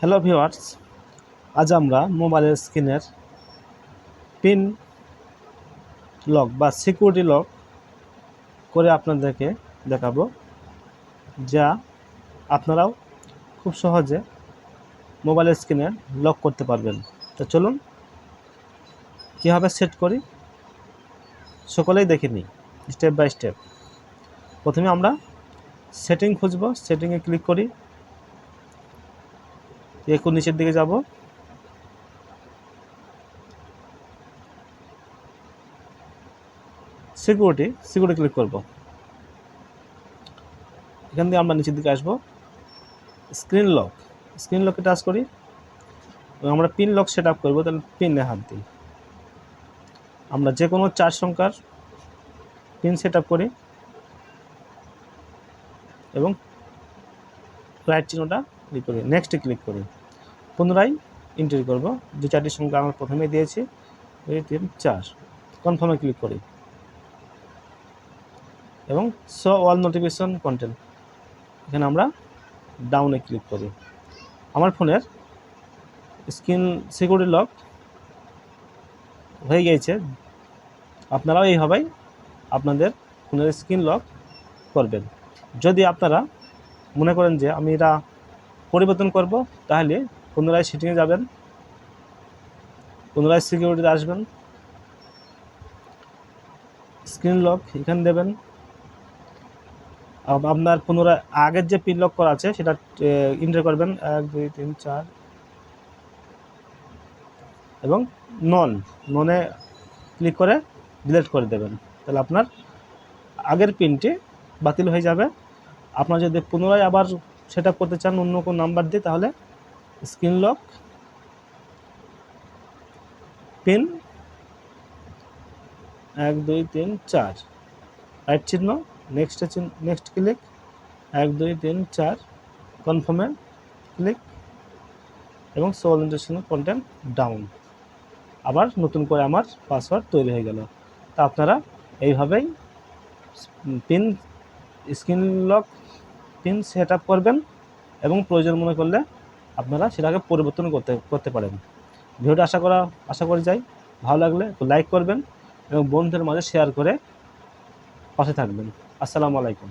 Hello viewers আজ আমরা মোবাইলের স্ক্রিনের পিন লক বা সিকিউরিটি লক করে আপনাদেরকে দেখাবো, যা আপনারাও খুব সহজে মোবাইলের স্ক্রিনে লক করতে পারবেন। তো চলুন, কীভাবে সেট করি? সকলেই দেখে নিই স্টেপ বাই স্টেপ প্রথমে আমরা সেটিং খুঁজব সেটিংয়ে ক্লিক করি। একটু নিচের দিকে যাব। সিকিউরিটি সিকিউরিটি ক্লিক করব। এখান থেকে আমরা নিচের দিকে আসব। স্ক্রিন লক স্ক্রিন লকে টাচ করি। আমরা পিন লক সেট আপ করব, তাহলে পিনে হাত দিই আমরা যে কোনো চার সংখ্যার পিন সেট আপ করি। এবং রাইট চিহ্নটা ক্লিক করি। নেক্সটে ক্লিক করি। পুনরায় এন্ট্রি করব। যে চারটি সংখ্যা আমরা প্রথমে দিয়েছি দুই তিন, চার। কনফার্মে ক্লিক করি। এবং শো অল নোটিফিকেশন কন্টেন্ট এখানে আমরা ডাউনে ক্লিক করি। আমার ফোনের স্ক্রিন সিকিউরিটি লক হয়ে গিয়েছে। আপনারাও এইভাবেই আপনাদের ফোনের স্ক্রিন লক করবেন। যদি আপনারা মনে করেন যে আমি এটা পরিবর্তন করব, তাহলে পুনরায় সেটিংয়ে যাবেন। পুনরায় সিকিউরিটিতে আসবেন। স্ক্রিন লক এখানে দেবেন। আপ- আপনার পুনরায় আগের যে পিন লক করা আছে, সেটা ইন্টার করবেন। এক, দুই, তিন, চার এবং নন ননে ক্লিক করে ডিলিট করে দেবেন। তাহলে আপনার আগের পিনটি বাতিল হয়ে যাবে। আপনার যদি পুনরায় আবার সেটা করতে চান অন্য কোনো নাম্বার দিয়ে, তাহলে স্ক্রিন লক, পিন, এক, দুই, তিন, চার। রাইট চিহ্ন নেক্সট নেক্সট ক্লিক এক, দুই, তিন, চার কনফার্মে ক্লিক এবং সোল ইন্টারেকশন কন্টেন্ট ডাউন আবার নতুন করে আমার পাসওয়ার্ড তৈরি হয়ে গেল। তা আপনারা এইভাবেই pin screen lock, pin set করবেন এবং প্রয়োজন মনে করলে আপনারা সেটাকে পরিবর্তন করতে করতে পারেন। ভিডিওটা আশা করা, আশা করে যাই। ভালো লাগলে লাইক করবেন এবং বন্ধুদের মাঝে শেয়ার করে পাশে থাকবেন। আসসালামু আলাইকুম।